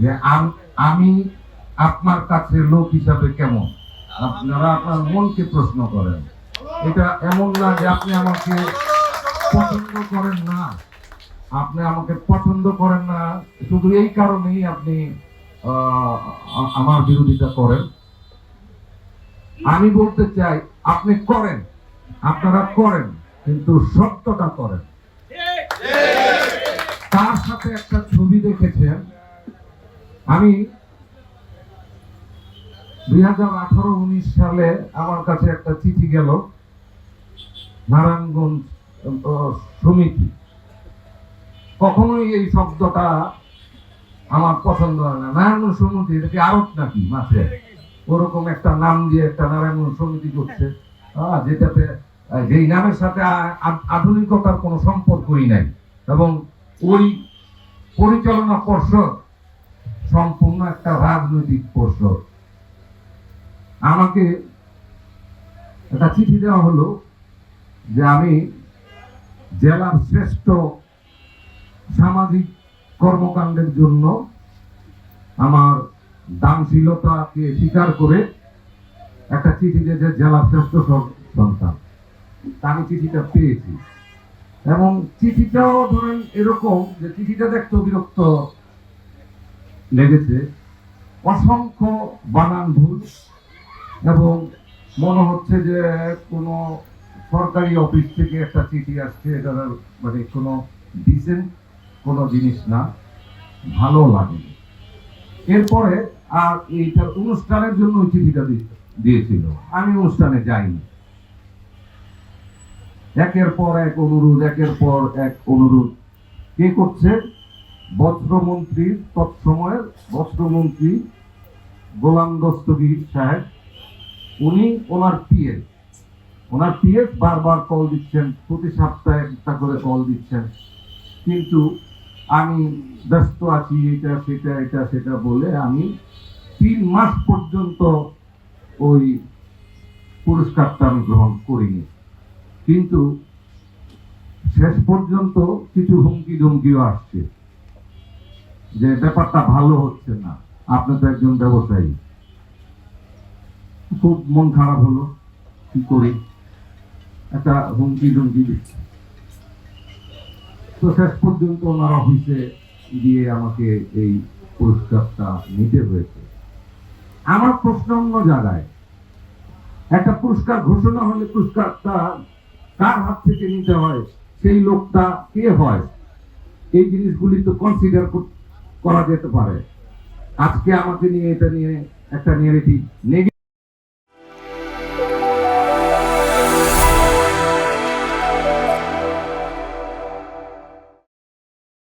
যে আম- আপনার কাছে লোক হিসাবে কেমন? আপনারা আপনার মনকে প্রশ্ন করেন। এটা এমন না যে আপনি আমাকে পছন্দ করেন না। আপনি আমাকে পছন্দ করেন না। শুধু এই কারণেই আপনি আমার বিরোধিতা করেন। আমি বলতে চাই আপনি করেন। আপনারা করেন কিন্তু সত্যটা করেন। তার সাথে একটা ছবি দেখেছেন। আমি দুই হাজার আঠারো, উনিশ সালে আমার কাছে একটা চিঠি গেল, নারায়ণগঞ্জ সমিতি। কখনোই এই শব্দটা আমার পছন্দ হয় না। নারায়ণগঞ্জ সমিতি, এটা কি আরত নাকি মাঠে? ওরকম একটা নাম দিয়ে একটা নারায়ণগঞ্জ সমিতি করছে। যেটাতে যেই নামের সাথে আধুনিকতার কোনো সম্পর্কই নাই। এবং ওই পরিচালনা পর্ষদ সম্পূর্ণ একটা রাজনৈতিক পর্ষদ আমাকে একটা চিঠি দেওয়া হলো যে আমি জেলার শ্রেষ্ঠ সামাজিক কর্মকাণ্ডের জন্য আমার দানশীলতাকে স্বীকার করে একটা চিঠি দিয়েছে জেলা শ্রেষ্ঠ সন্তান। আমি চিঠিটা পেয়েছি। এবং চিঠিটাও ধরেন এরকম যে চিঠিটা দেখতে বিরক্ত লেগেছে। অসংখ্য বানান ভুল এবং মনে হচ্ছে যে কোনো সরকারি অফিস থেকে একটা চিঠি আসছে, এটা মানে কোনো ডিসেন্ট কোনো জিনিস না, ভালো লাগে এরপরে আর এইটার অনুষ্ঠানের জন্য ওই চিঠিটা দিয়েছিল। আমি অনুষ্ঠানে যাইনি। একের পর এক অনুরোধ, একের পর এক অনুরোধ। কে করছে? বস্ত্রমন্ত্রী তৎসময়ের বস্ত্রমন্ত্রী গোলাম দস্তগীর সাহেব, উনি ওনার পিএস ওনার পিএস বারবার কল দিচ্ছেন, প্রতি সপ্তাহে একটা করে কল দিচ্ছেন। কিন্তু আমি ব্যস্ত আছি, এটা, সেটা এটা, সেটা বলে আমি তিন মাস পর্যন্ত ওই পুরস্কারটা আমি গ্রহণ করিনি। কিন্তু শেষ পর্যন্ত কিছু হুমকি ধুমকিও আসছে। যে ব্যাপারটা ভালো হচ্ছে না, আপনি তো একজন ব্যবসায়ী। খুব মন খারাপ হলো, কি করি? একটা হুমকি ধুমকি দিচ্ছে। তো শেষ পর্যন্ত ওনার অফিসে গিয়ে আমাকে এই পুরস্কারটা নিতে হয়েছে। আমার প্রশ্ন অন্য জায়গায়, একটা পুরস্কার ঘোষণা হলে পুরস্কারটা কার হাত থেকে নিতে হয়? সেই লোকটা কে হয়? এই জিনিসগুলি তো কনসিডার করা যেতে পারে। আজকে আমাকে নিয়ে এটা নিয়ে একটা নেগেটিভ